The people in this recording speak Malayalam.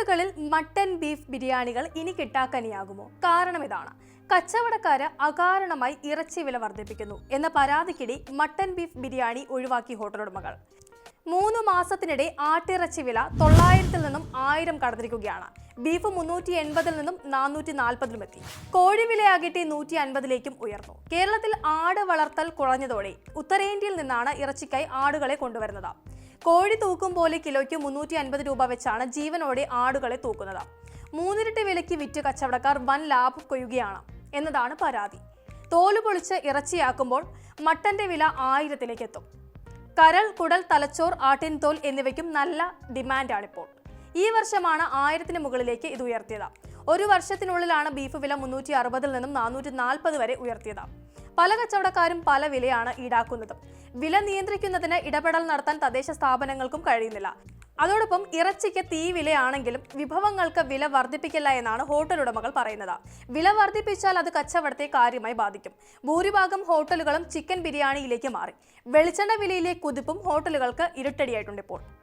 ഹോട്ടലുകളിൽ മട്ടൻ ബീഫ് ബിരിയാണികൾ ഇനി കിട്ടാക്കനിയാകുമോ? കാരണം ഇതാണ്. കച്ചവടക്കാര് അകാരണമായി ഇറച്ചി വില വർദ്ധിപ്പിക്കുന്നു എന്ന പരാതിക്കിടി മട്ടൻ ബീഫ് ബിരിയാണി ഒഴിവാക്കി ഹോട്ടലുടമകൾ. മൂന്ന് മാസത്തിനിടെ ആട്ടിറച്ചി വില തൊള്ളായിരത്തിൽ നിന്നും ആയിരം കടന്നിരിക്കുകയാണ്. ബീഫ് മുന്നൂറ്റി എൺപതിൽ നിന്നും നാനൂറ്റി നാൽപ്പതിലും എത്തി. കോഴി വിലയാകട്ടെ നൂറ്റി അൻപതിലേക്കും ഉയർന്നു. കേരളത്തിൽ ആട് വളർത്തൽ കുറഞ്ഞതോടെ ഉത്തരേന്ത്യയിൽ നിന്നാണ് ഇറച്ചിക്കായി ആടുകളെ കൊണ്ടുവരുന്നത്. കോഴി തൂക്കും പോലെ കിലോയ്ക്ക് മുന്നൂറ്റി അൻപത് രൂപ വെച്ചാണ് ജീവനോടെ ആടുകളെ തൂക്കുന്നത്. മൂന്നിരട്ടി വിലയ്ക്ക് വിറ്റ് കച്ചവടക്കാർ വൻ ലാഭം കൊയ്യുകയാണ് എന്നതാണ് പരാതി. തോൽ പൊളിച്ച് ഇറച്ചിയാക്കുമ്പോൾ മട്ടന്റെ വില ആയിരത്തിലേക്ക് എത്തും കരൾ കുടൽ തലച്ചോർ ആട്ടിൻതോൽ എന്നിവയ്ക്കും നല്ല ഡിമാൻഡാണിപ്പോൾ. ഈ വർഷമാണ് ആയിരത്തിന് മുകളിലേക്ക് ഇത് ഉയർത്തിയത്. ഒരു വർഷത്തിനുള്ളിലാണ് ബീഫ് വില മുന്നൂറ്റി അറുപതിൽ നിന്നും നാനൂറ്റി നാൽപ്പത് വരെ ഉയർത്തിയത്. പല കച്ചവടക്കാരും പല വിലയാണ് ഈടാക്കുന്നത്. വില നിയന്ത്രിക്കുന്നതിന് ഇടപെടൽ നടത്താൻ തദ്ദേശ സ്ഥാപനങ്ങൾക്കും കഴിയുന്നില്ല. അതോടൊപ്പം ഇറച്ചിക്ക് തീ വിലയാണെങ്കിലും വിഭവങ്ങൾക്ക് വില വർദ്ധിപ്പിക്കില്ല എന്നാണ് ഹോട്ടൽ ഉടമകൾ പറയുന്നത്. വില വർദ്ധിപ്പിച്ചാൽ അത് കച്ചവടത്തെ കാര്യമായി ബാധിക്കും. ഭൂരിഭാഗം ഹോട്ടലുകളും ചിക്കൻ ബിരിയാണിയിലേക്ക് മാറി. വെളിച്ചെണ്ണ വിലയിലെ കുതിപ്പും ഹോട്ടലുകൾക്ക് ഇരുട്ടടിയായിട്ടുണ്ട് ഇപ്പോൾ.